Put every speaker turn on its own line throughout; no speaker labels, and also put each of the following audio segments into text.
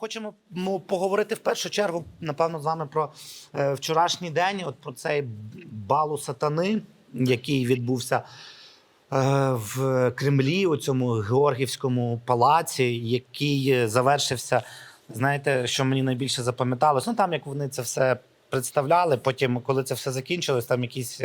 хочемо ну, поговорити в першу чергу, напевно, з вами про е, вчорашній день, от про цей балу сатани, який відбувся е, в Кремлі, у цьому Георгівському палаці, який е, завершився. Знаєте, що мені найбільше запам'яталось? Ну там як вони це все представляли. Потім, коли це все закінчилось, там якийсь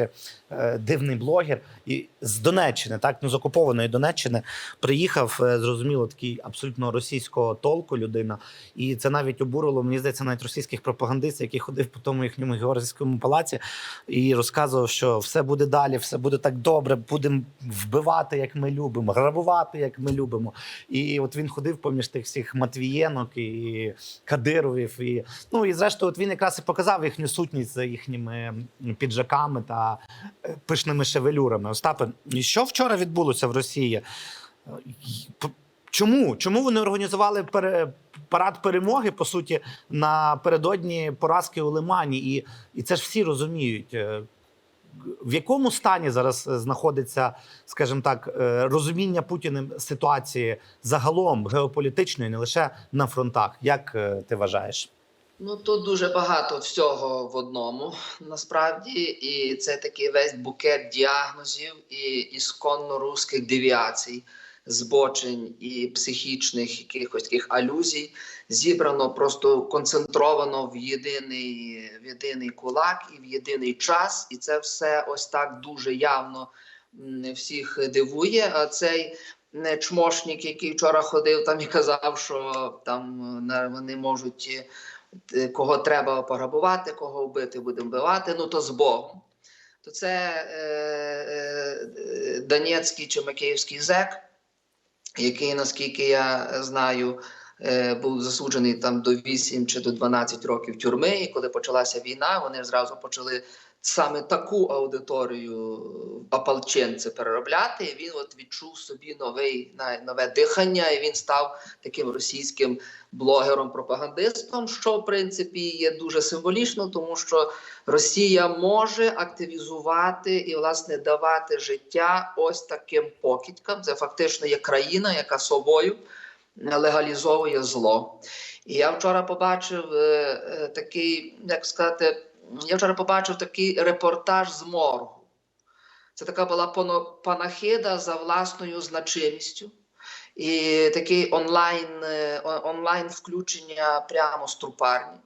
е, дивний блогер і з Донеччини, так ну з окупованої Донеччини, приїхав, е, зрозуміло, такий абсолютно російського толку людина. І це навіть обурило, мені здається, навіть російських пропагандистів, які ходив по тому їхньому Георгівському палаці і розказував, що все буде далі, все буде так добре, будемо вбивати, як ми любимо, грабувати, як ми любимо. І от він ходив поміж тих всіх Матвієнок і Кадировів. І, ну і зрештою, от він якраз і показав їхню сутність за їхніми піджаками та е, пишними шевелюрами. Остапе, що вчора відбулося в Росії? Е, Чому? Чому вони організували пере, парад перемоги, по суті, напередодні поразки у Лимані? І, і це ж всі розуміють. Е, В якому стані зараз знаходиться, скажімо так, розуміння Путіним ситуації загалом геополітичної, не лише на фронтах? Як ти вважаєш?
Ну тут дуже багато всього в одному насправді, і це такий весь букет діагнозів і ісконно руських девіацій, збочень і психічних якихось таких алюзій, зібрано просто концентровано в єдиний, в єдиний кулак і в єдиний час. І це все ось так дуже явно всіх дивує. А цей чмошник, який вчора ходив там і казав, що там е, вони можуть е, кого треба пограбувати, кого вбити, будемо вбивати, ну то з Богом. То це е, е, Донецький чи Макіївський зек, який, наскільки я знаю, е, був засуджений там до 8 чи до 12 років тюрми. І коли почалася війна, вони зразу почали саме таку аудиторію ополченці переробляти. І він от відчув собі новий, нове дихання, і він став таким російським блогером-пропагандистом, що в принципі є дуже символічно, тому що Росія може активізувати і власне давати життя ось таким покидькам. Це фактично є країна, яка собою легалізовує зло. І я вчора побачив е, е, такий, як сказати, я вчора побачив такий репортаж з моргу. Це така була панахида за власною значимістю. І такий онлайн, е, онлайн включення прямо з трупарні.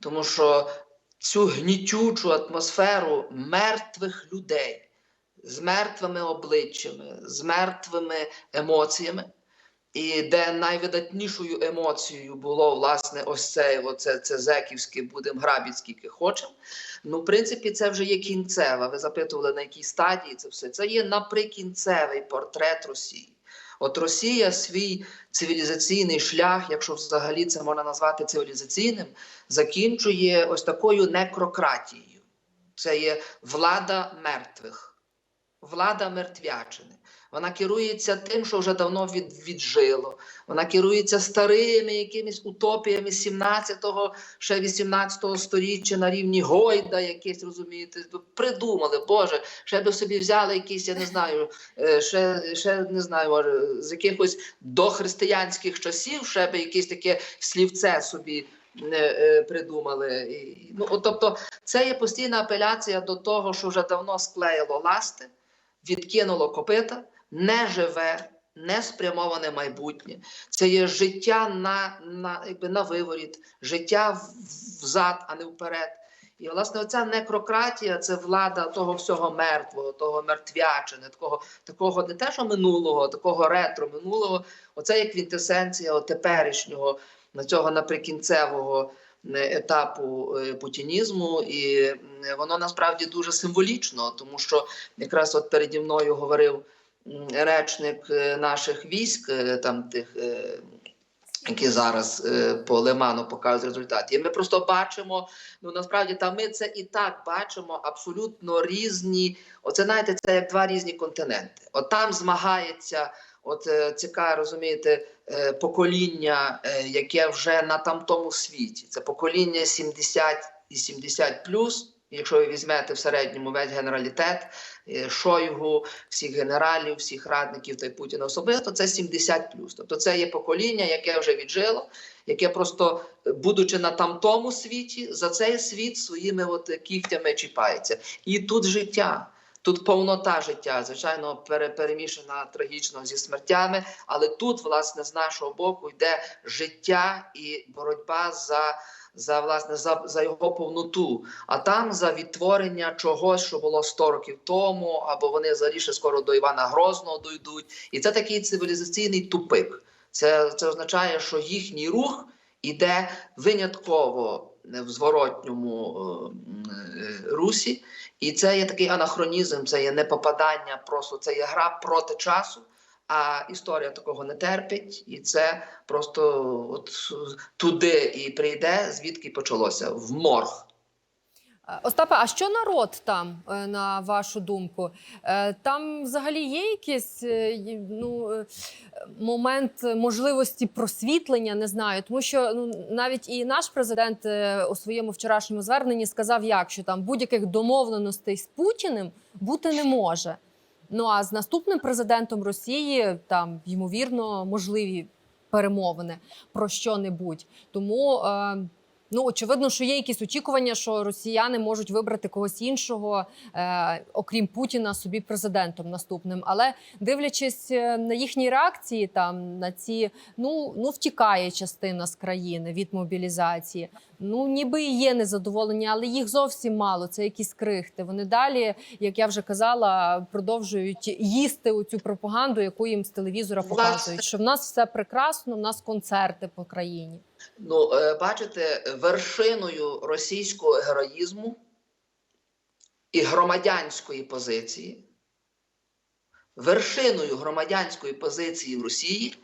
Тому що цю гнітючу атмосферу мертвих людей з мертвими обличчями, з мертвими емоціями, і де найвидатнішою емоцією було власне ось це, оце, це зеківське будемо грабіть скільки хочемо. Ну, в принципі, це вже є кінцева. Ви запитували, на якій стадії це все. Це є наприкінцевий портрет Росії. От Росія свій цивілізаційний шлях, якщо взагалі це можна назвати цивілізаційним, закінчує ось такою некрократією. Це є влада мертвих, влада мертвячини. Вона керується тим, що вже давно від, віджило. Вона керується старими якимись утопіями 17-го, ще 18-го сторіччя на рівні Гойда, якесь розумієте, придумали, Боже, ще би собі взяли якісь, я не знаю, е, ще, ще не знаю, може, з якихось дохристиянських часів, ще би якесь таке слівце собі е, е, придумали. Ну, тобто, це є постійна апеляція до того, що вже давно склеїло ласти, відкинуло копита, не живе, не спрямоване майбутнє. Це є життя на, на, якби на виворіт, життя взад, а не вперед. І власне оця некрократія це влада того всього мертвого, того мертвячини, такого, такого не те, що минулого, такого ретро минулого. Оце як квінтесенція теперішнього на цього наприкінцевого етапу е, путінізму, і воно насправді дуже символічно, тому що якраз от переді мною говорив речник е, наших військ, е, там тих. е, Які зараз е, по Лиману показують результати. І ми просто бачимо, ну насправді та ми це і так бачимо абсолютно різні. Оце знаєте, це як два різні континенти. От там змагається, от цікаве, розумієте, е, покоління, е, яке вже на тамтому світі. Це покоління 70 і 70 плюс, Якщо ви візьмете в середньому весь генералітет, е, Шойгу, всіх генералів, всіх радників та й Путіна особисто, це 70 Тобто це є покоління, яке вже віджило, яке просто, будучи на тамтому світі, за цей світ своїми от кігтями чіпається. І тут життя. Тут повнота життя, звичайно, пере- перемішана трагічно зі смертями, але тут, власне, з нашого боку йде життя і боротьба за, за, власне, за, за його повноту. А там за відтворення чогось, що було 100 років тому, або вони взагалі скоро до Івана Грозного дойдуть. І це такий цивілізаційний тупик. Це, це означає, що їхній рух іде винятково в зворотньому е, е, русі. І це є такий анахронізм, це є не попадання, просто це є гра проти часу. А історія такого не терпить, і це просто от туди і прийде, звідки почалося в морг.
Е, Остапе, а що народ там, е, на вашу думку? Е, Там взагалі є якийсь ну, момент можливості просвітлення, не знаю. Тому що ну, навіть і наш президент у своєму вчорашньому зверненні сказав, як що там будь-яких домовленостей з Путіним бути не може. Ну а з наступним президентом Росії там ймовірно можливі перемовини про що-небудь. Тому ну очевидно, що є якісь очікування, що росіяни можуть вибрати когось іншого, е, окрім Путіна, собі президентом наступним. Але дивлячись е, на їхні реакції, там на ці ну ну втікає частина з країни від мобілізації. Ну ніби і є незадоволення, але їх зовсім мало. Це якісь крихти. Вони далі, як я вже казала, продовжують їсти оцю пропаганду, яку їм з телевізора показують. Що в нас все прекрасно, в нас концерти по країні.
Ну, е, бачите, вершиною російського героїзму і громадянської позиції, вершиною громадянської позиції в Росії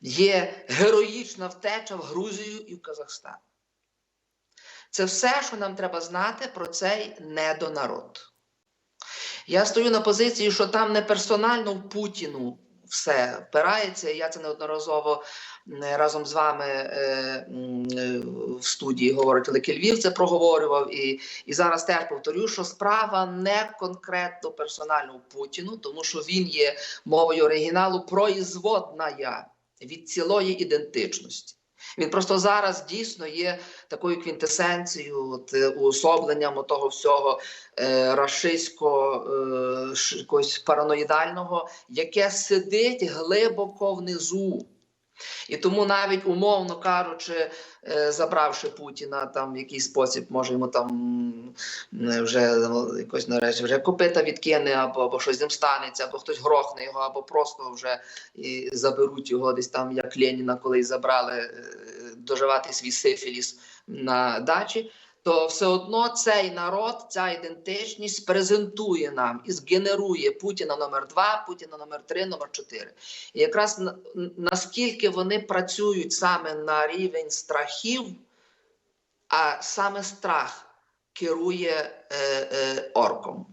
є героїчна втеча в Грузію і в Казахстан. Це все, що нам треба знати про цей недонарод. Я стою на позиції, що там не персонально в Путіну все впирається. Я це неодноразово разом з вами е, е, в студії говорить Великий Львів це проговорював. І, і зараз теж повторю, що справа не конкретно персонально Путіну, тому що він є мовою оригіналу производна від цілої ідентичності. Він просто зараз дійсно є такою квінтесенцією, от, е, уособленням того всього е, рашистського е, якогось параноїдального, яке сидить глибоко внизу. І тому навіть умовно кажучи, е, забравши Путіна там в якийсь спосіб, може йому там м, вже ну, якось нарешті вже копита відкине, або, або щось з ним станеться, або хтось грохне його, або просто вже і заберуть його десь там, як Леніна коли забрали е, доживати свій сифіліс на дачі. То все одно цей народ, ця ідентичність презентує нам і згенерує Путіна номер 2 Путіна номер 3 номер 4 І якраз наскільки вони працюють саме на рівень страхів, а саме страх керує е, е, орком.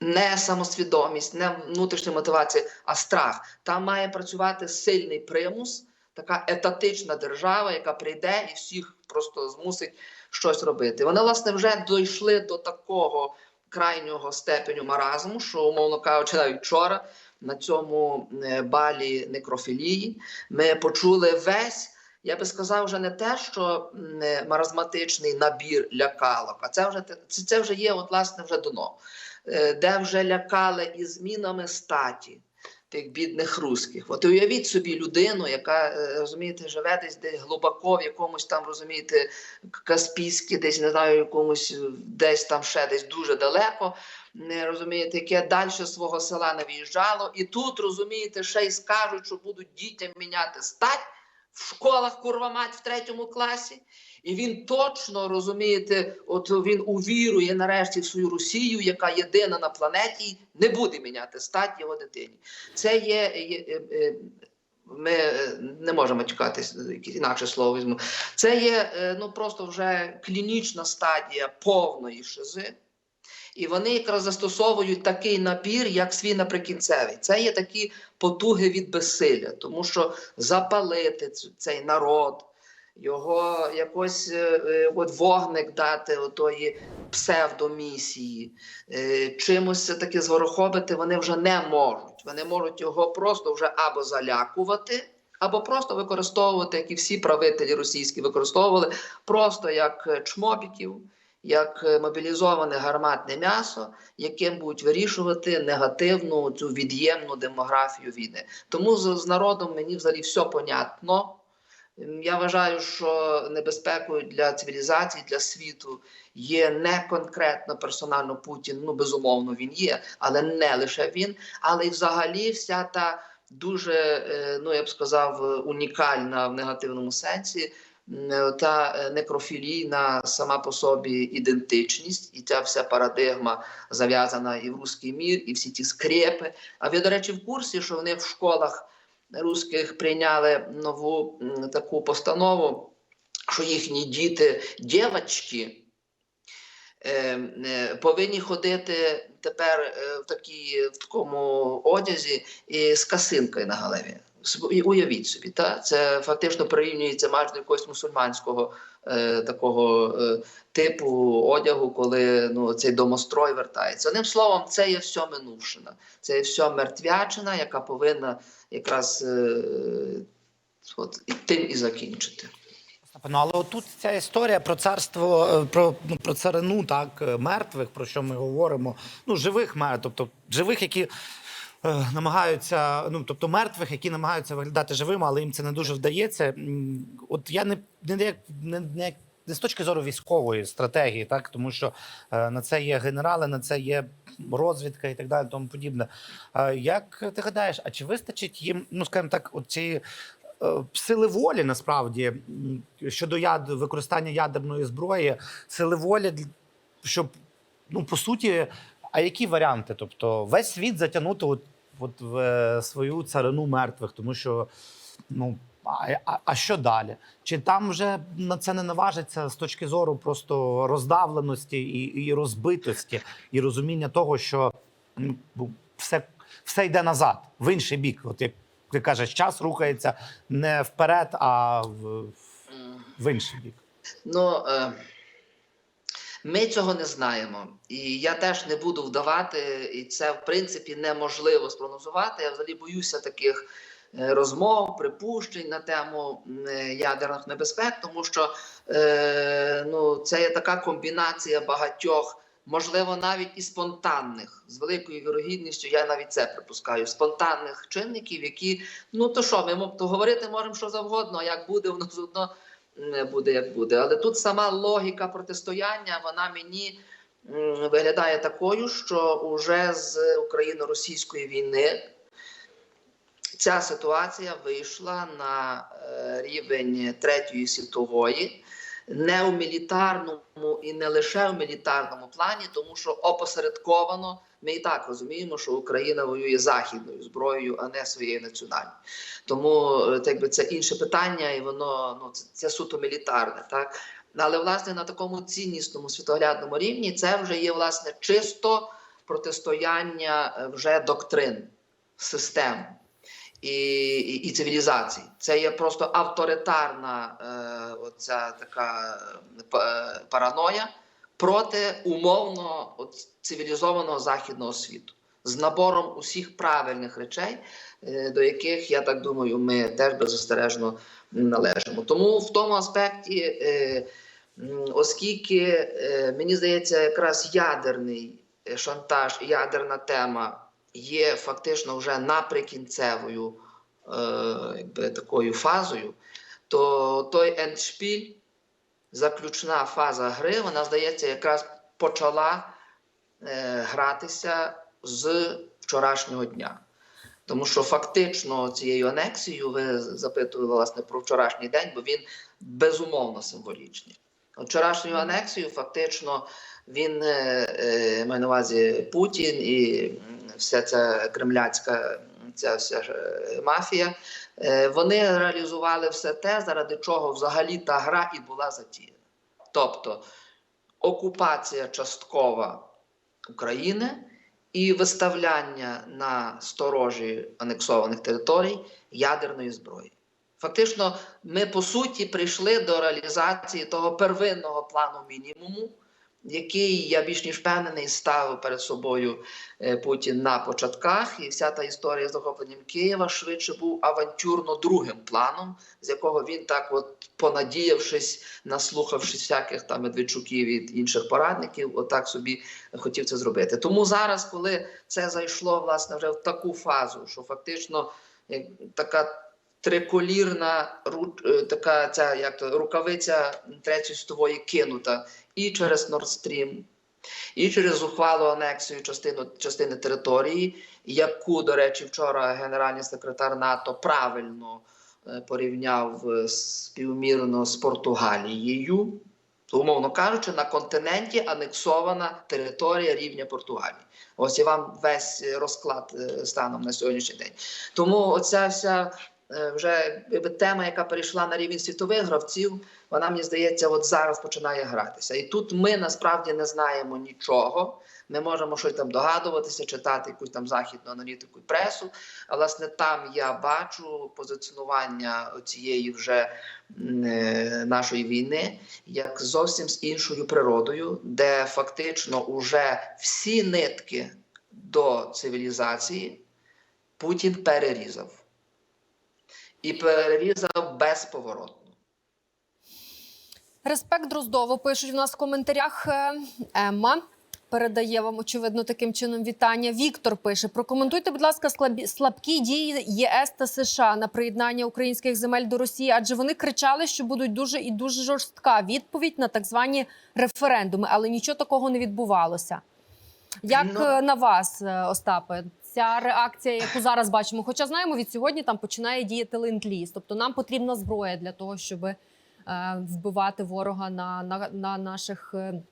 Не самосвідомість, не внутрішня мотивація, а страх. Там має працювати сильний примус, така етатична держава, яка прийде і всіх просто змусить щось робити. Вони, власне, вже дійшли до такого крайнього степеню маразму, що, умовно кажучи, навіть вчора на цьому е, балі некрофілії ми почули весь. Я би сказав, вже не те, що е, маразматичний набір лякалок, а це вже це вже є, от власне, вже дно, Е, де вже лякали і змінами статі тих бідних русських. От уявіть собі людину, яка е, розумієте, живе десь десь глибоко, в якомусь там розумієте, Каспійській, десь не знаю, якомусь е, десь там ще десь дуже далеко. Не розумієте, яке далі свого села не виїжджало, і тут розумієте, ще й скажуть, що будуть дітям міняти стать в школах, курва мать в третьому класі. І він точно розумієте, от він увірує нарешті в свою Росію, яка єдина на планеті, не буде міняти стать його дитині. Це є. є е, е, ми не можемо чекати інакше слово візьму. Це є е, ну просто вже клінічна стадія повної шизи. І вони якраз застосовують такий набір, як свій наприкінцевий. Це є такі потуги від безсилля, тому що запалити цей народ, його якось е, е, от вогник дати отої псевдомісії, е, чимось таки зворохобити вони вже не можуть. Вони можуть його просто вже або залякувати, або просто використовувати, як і всі правителі російські використовували, просто як чмобіків, як е, мобілізоване гарматне м'ясо, яким будуть вирішувати негативну цю від'ємну демографію війни. Тому з, з народом мені взагалі все понятно. Я вважаю, що небезпекою для цивілізації, для світу є не конкретно персонально Путін. Ну безумовно він є, але не лише він, але й взагалі вся та дуже, е, ну я б сказав, унікальна в негативному сенсі. М, Та е, некрофілійна сама по собі ідентичність, і ця вся парадигма зав'язана і в руський мір, і всі ті скрепи. А ви, до речі, в курсі, що вони в школах русських прийняли нову таку постанову, що їхні діти, дівчатки, е, е, повинні ходити тепер е, в, такій, в такому одязі і з касинкою на голові. Уявіть собі, та? це фактично прирівнюється майже до якогось мусульманського е, такого е, типу одягу, коли ну, цей домострой вертається. Одним словом, це є все минувшина, це є все мертвячина, яка повинна якраз е, от, тим і закінчити.
Ну, але отут ця історія про царство, е, про, ну, про царину, так, е, мертвих, про що ми говоримо. Ну, живих мертвих, тобто живих, які намагаються, ну, тобто мертвих, які намагаються виглядати живими, але їм це не дуже вдається. От я не, не, не, не, не з точки зору військової стратегії, так, тому що е, на це є генерали, на це є розвідка і так далі, тому подібне. Е, як ти гадаєш, а чи вистачить їм, ну, скажімо так, цієї е, сили волі насправді щодо яд... використання ядерної зброї, сили волі, щоб ну по суті, а які варіанти? Тобто весь світ затягнути от, от в е, свою царину мертвих, тому що ну. А, а, а що далі? Чи там вже на це не наважиться з точки зору просто роздавленості і, і розбитості, і розуміння того, що все, все йде назад, в інший бік. От як ти кажеш, час рухається не вперед, а в, в інший бік.
Ну, е, ми цього не знаємо. І я теж не буду вдавати, і це в принципі неможливо спрогнозувати. Я взагалі боюся таких е, розмов, припущень на тему е, ядерних небезпек, тому що е, ну, це є така комбінація багатьох. Можливо, навіть і спонтанних, з великою вірогідністю, я навіть це припускаю, спонтанних чинників, які, ну то що, ми то говорити можемо що завгодно, а як буде, воно одно буде, як буде. Але тут сама логіка протистояння, вона мені виглядає такою, що уже з україно-російської війни ця ситуація вийшла на е, рівень третьої світової. Не у мілітарному і не лише в мілітарному плані, тому що опосередковано ми і так розуміємо, що Україна воює західною зброєю, а не своєю національною. Тому е, так би це інше питання, і воно ну це, це суто мілітарне, так але власне на такому ціннісному світоглядному рівні це вже є власне чисто протистояння е, вже доктрин, систем і, і, і цивілізацій. Це є просто авторитарна е, оця така е, е, параноя проти умовно от, цивілізованого західного світу з набором усіх правильних речей, е, до яких я так думаю, ми теж беззастережно належимо. Тому в тому аспекті, е, оскільки е, мені здається, якраз ядерний шантаж, ядерна тема є фактично вже наприкінцевою якби, такою фазою, то той ендшпіль, заключна фаза гри, вона здається, якраз почала е, гратися з вчорашнього дня. Тому що фактично цією анексією ви запитували власне про вчорашній день, бо він безумовно символічний. Вчорашньою анексією фактично він е, е, має на увазі Путін і вся ця кремляцька ця вся е, мафія. е, Вони реалізували все те, заради чого взагалі та гра і була затіяна. Тобто окупація часткова України і виставляння на сторожі анексованих територій ядерної зброї. Фактично, ми по суті прийшли до реалізації того первинного плану мінімуму, який я більш ніж впевнений ставив перед собою е, Путін на початках, і вся та історія з захопленням Києва швидше був авантюрно другим планом, з якого він так, от понадіявшись, наслухавшись всяких там Медведчуків і інших порадників, отак собі хотів це зробити. Тому зараз, коли це зайшло власне вже в таку фазу, що фактично така триколірна е, така ця як то рукавиця третьої світової кинута і через Stream, і через зухвалу анексію частину частини території, яку, до речі, вчора генеральний секретар НАТО правильно е, порівняв е, співмірно з Португалією. Умовно кажучи, на континенті анексована територія рівня Португалії. Ось і вам весь розклад станом на сьогоднішній день. Тому оця вся вже якби, тема, яка перейшла на рівень світових гравців, вона мені здається, от зараз починає гратися. І тут ми насправді не знаємо нічого. Ми можемо щось там догадуватися, читати якусь там західну аналітику і пресу. А власне там я бачу позиціонування цієї вже е, нашої війни як зовсім з іншою природою, де фактично уже всі нитки до цивілізації Путін перерізав. І перерізав безповоротно.
Респект Дроздово пишуть в нас в коментарях. Емма передає вам очевидно таким чином вітання. Віктор пише: прокоментуйте, будь ласка, слабкі дії ЄС та США на приєднання українських земель до Росії, адже вони кричали, що будуть дуже і дуже жорстка відповідь на так звані референдуми, але нічого такого не відбувалося. Як
Ну-
е, на вас, е, Остапе? Ця реакція, яку зараз бачимо, хоча знаємо, від сьогодні там починає діяти ленд-ліз. Тобто нам потрібна зброя для того, щоб е, вбивати ворога на, на, на наших, е,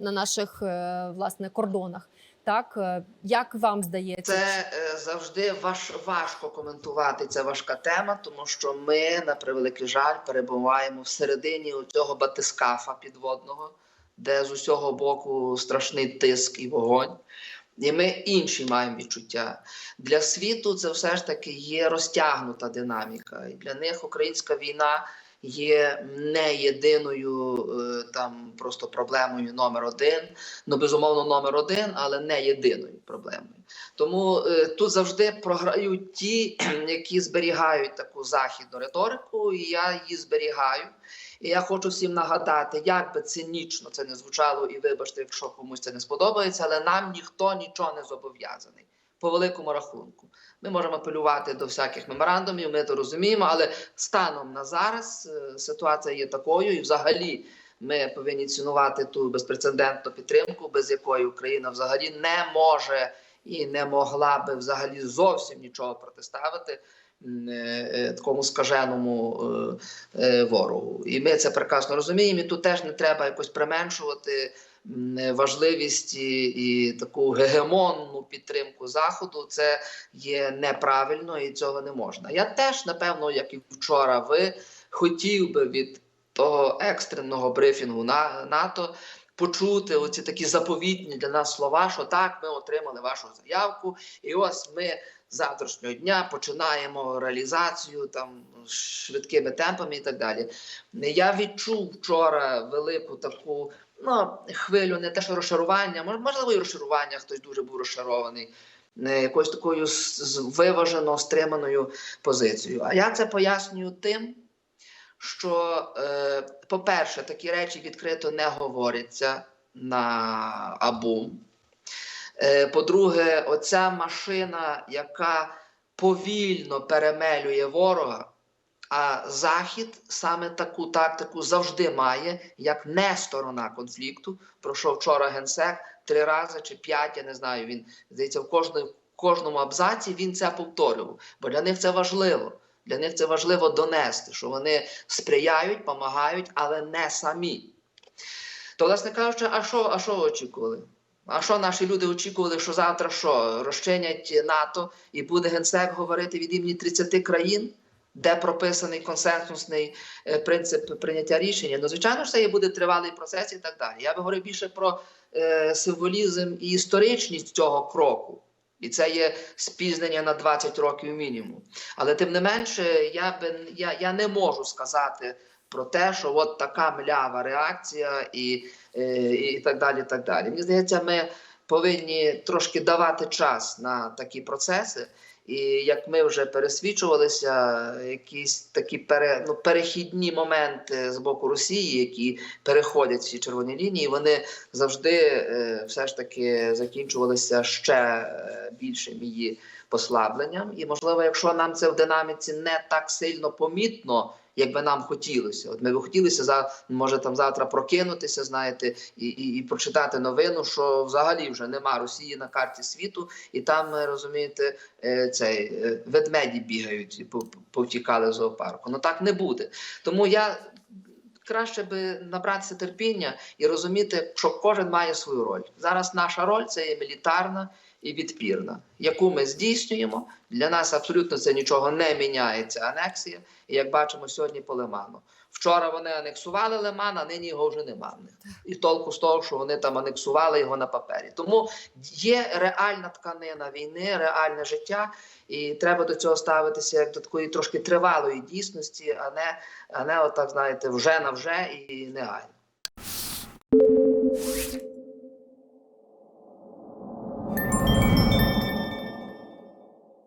на наших е, власне кордонах. Так е, як вам здається?
Це завжди важ, важко коментувати. Це важка тема, тому що ми, на превеликий жаль, перебуваємо всередині цього батискафа підводного, де з усього боку страшний тиск і вогонь. І ми інші маємо відчуття. Для світу це все ж таки є розтягнута динаміка. І для них українська війна є не єдиною е, там просто проблемою номер один. Ну, безумовно, номер один, але не єдиною проблемою. Тому е, тут завжди програють ті, які зберігають таку західну риторику, і я її зберігаю. І я хочу всім нагадати, як би цинічно це не звучало, і вибачте, якщо комусь це не сподобається, але нам ніхто нічого не зобов'язаний по великому рахунку. Ми можемо апелювати до всяких меморандумів, ми це розуміємо, але станом на зараз е, ситуація є такою, і взагалі ми повинні цінувати ту безпрецедентну підтримку, без якої Україна взагалі не може і не могла би взагалі зовсім нічого протиставити такому скаженому е, е, ворогу. І ми це прекрасно розуміємо. І тут теж не треба якось применшувати е, важливість і, і таку гегемонну підтримку заходу. Це є неправильно і цього не можна. Я теж, напевно, як і вчора, ви хотів би від того екстреного брифінгу на НАТО почути оці такі заповітні для нас слова, що так, ми отримали вашу заявку, і ось ми завтрашнього дня починаємо реалізацію там швидкими темпами і так далі. Я відчув вчора велику таку ну, хвилю, не те, що розчарування, мож- можливо, і розчарування, хтось дуже був розчарований. е, Якоюсь такою виважено стриманою позицією. А я це пояснюю тим, що, е, по-перше, такі речі відкрито не говоряться на Абум. Е, по-друге, оця машина, яка повільно перемелює ворога, а Захід саме таку тактику завжди має, як не сторона конфлікту. Про що вчора генсек три рази чи п'ять, я не знаю. Він здається, в кожному, кожному абзаці він це повторював, бо для них це важливо. Для них це важливо донести, що вони сприяють, допомагають, але не самі. То, власне кажучи, а що, а що очікували? А що наші люди очікували, що завтра що розчинять НАТО і буде генсек говорити від імені 30 країн, де прописаний консенсусний е, принцип прийняття рішення? Ну, звичайно ж, це і буде тривалий процес і так далі. Я би говорив більше про е, символізм і історичність цього кроку. І це є спізнення на 20 років мінімум. Але тим не менше, я би я, я не можу сказати про те, що от така млява реакція і, е, і так далі. так далі. Мені здається, ми повинні трошки давати час на такі процеси. І як ми вже пересвідчувалися, якісь такі пере, ну, перехідні моменти з боку Росії, які переходять ці червоні лінії, вони завжди е, все ж таки закінчувалися ще е, більшим її послабленням. І можливо, якщо нам це в динаміці не так сильно помітно, як би нам хотілося. От ми б хотілося за може там завтра прокинутися, знаєте, і, і, і прочитати новину, що взагалі вже нема Росії на карті світу, і там е, розумієте, е, цей е, ведмеді бігають і пов- повтікали з зоопарку. Ну так не буде. Тому я. Краще би набратися терпіння і розуміти, що кожен має свою роль. Зараз наша роль це є мілітарна і відпірна, яку ми здійснюємо. Для нас абсолютно це нічого не міняється. Анексія. І як бачимо сьогодні по Лиману. Вчора вони анексували Лиман, а нині його вже нема. І толку з того, що вони там анексували його на папері. Тому є реальна тканина війни, реальне життя, і треба до цього ставитися як до такої трошки тривалої дійсності, а не, а не отак, знаєте, вже на вже і негайно.